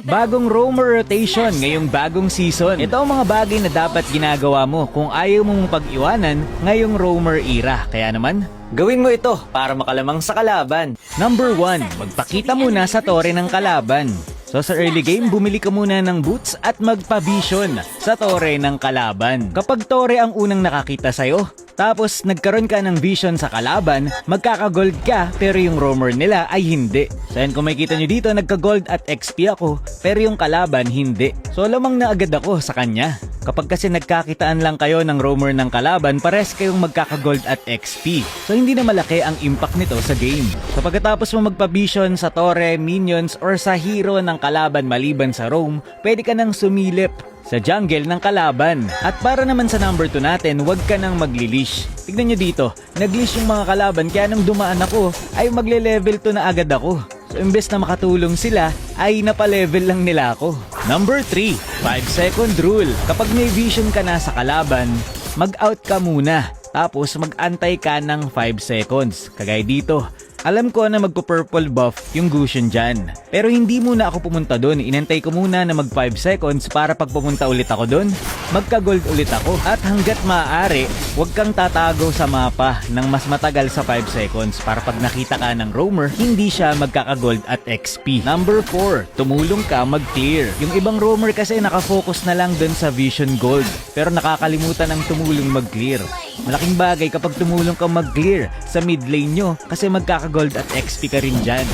Bagong roamer rotation ngayong bagong season. Ito ang mga bagay na dapat ginagawa mo kung ayaw mong pag-iwanan ngayong roamer era. Kaya naman, gawin mo ito para makalamang sa kalaban. Number 1, magpakita muna sa tore ng kalaban. So sa early game, bumili ka muna ng boots at magpa-vision sa tore ng kalaban. Kapag tore ang unang nakakita sa'yo, tapos nagkaroon ka ng vision sa kalaban, magkaka-gold ka pero yung roamer nila ay hindi. So yan kung makikita nyo dito, nagka-gold at XP ako pero yung kalaban hindi. So lamang na agad ako sa kanya. Kapag kasi nagkakitaan lang kayo ng roamer ng kalaban, pares kayong magkaka-gold at XP. So hindi na malaki ang impact nito sa game. So pagkatapos mo magpa-vision sa tore, minions, or sa hero ng kalaban maliban sa roam, pwede ka nang sumilip sa jungle ng kalaban. At para naman sa number 2 natin, huwag ka nang maglilish. Tignan nyo dito, naglish yung mga kalaban kaya nung dumaan ako, ay magle-level 2 na agad ako. So imbes na makatulong sila, ay napalevel lang nila ako. Number 3, 5 second rule. Kapag may vision ka na sa kalaban, mag-out ka muna. Tapos mag-antay ka ng 5 seconds. Kagaya dito, alam ko na magpo-purple buff yung Gusion dyan. Pero hindi muna ako pumunta doon. Inantay ko muna na mag 5 seconds para pag pumunta ulit ako doon, magka-gold ulit ako. At hanggat maaari, huwag kang tatago sa mapa ng mas matagal sa 5 seconds para pag nakita ka ng roamer, hindi siya magkaka-gold at XP. Number 4, tumulong ka mag-clear. Yung ibang roamer kasi nakafocus na lang doon sa vision gold. Pero nakakalimutan ng tumulong mag-clear. Malaking bagay kapag tumulong ka mag-clear sa mid lane nyo kasi magkaka-gold at XP ka rin dyan.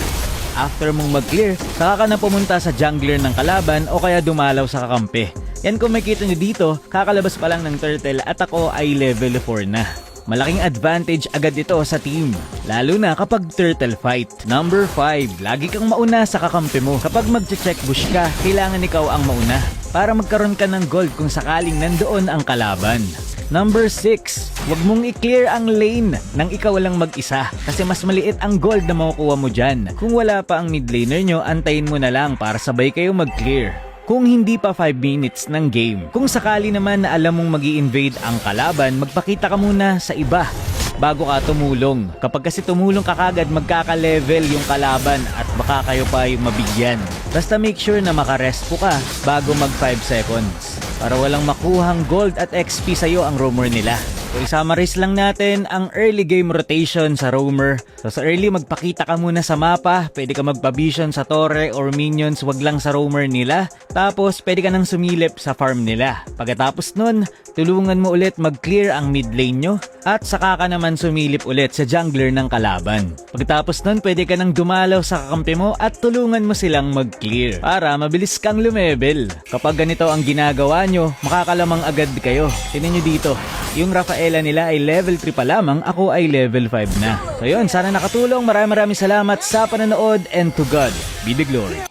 After mong mag-clear, saka ka na pumunta sa jungler ng kalaban o kaya dumalaw sa kakampi. Yan kung makita nyo dito, kakalabas pa lang ng turtle at ako ay level 4 na. Malaking advantage agad ito sa team, lalo na kapag turtle fight. Number 5, lagi kang mauna sa kakampi mo. Kapag mag-check bush ka, kailangan ikaw ang mauna para magkaroon ka ng gold kung sakaling nandoon ang kalaban. Number 6, huwag mong i-clear ang lane nang ikaw lang mag-isa kasi mas maliit ang gold na makukuha mo dyan. Kung wala pa ang mid laner nyo, antayin mo na lang para sabay kayo mag-clear. Kung hindi pa 5 minutes ng game. Kung sakali naman na alam mong mag invade ang kalaban, magpakita ka muna sa iba bago ka tumulong. Kapag kasi tumulong ka kagad, magkaka-level yung kalaban at baka kayo pa yung mabigyan. Basta make sure na makarespo ka bago mag 5 seconds para walang makuhang gold at XP sa'yo ang roamer nila. So i-summarize lang natin ang early game rotation sa roamer. So sa early magpakita ka muna sa mapa, pwede ka magpa-vision sa torre or minions, wag lang sa roamer nila. Tapos pwede ka nang sumilip sa farm nila. Pagkatapos nun, tulungan mo ulit mag-clear ang mid lane nyo at saka ka naman sumilip ulit sa jungler ng kalaban. Pagkatapos nun, pwede ka nang dumalaw sa kakampi mo at tulungan mo silang mag-clear para mabilis kang lumevel. Kapag ganito ang ginagawa nyo, makakalamang agad kayo. Tingnan nyo dito, yung Rafaela nila ay level 3 pa lamang, ako ay level 5 na. So yun, sana nakatulong. Maraming maraming salamat sa panonood and to God be the glory.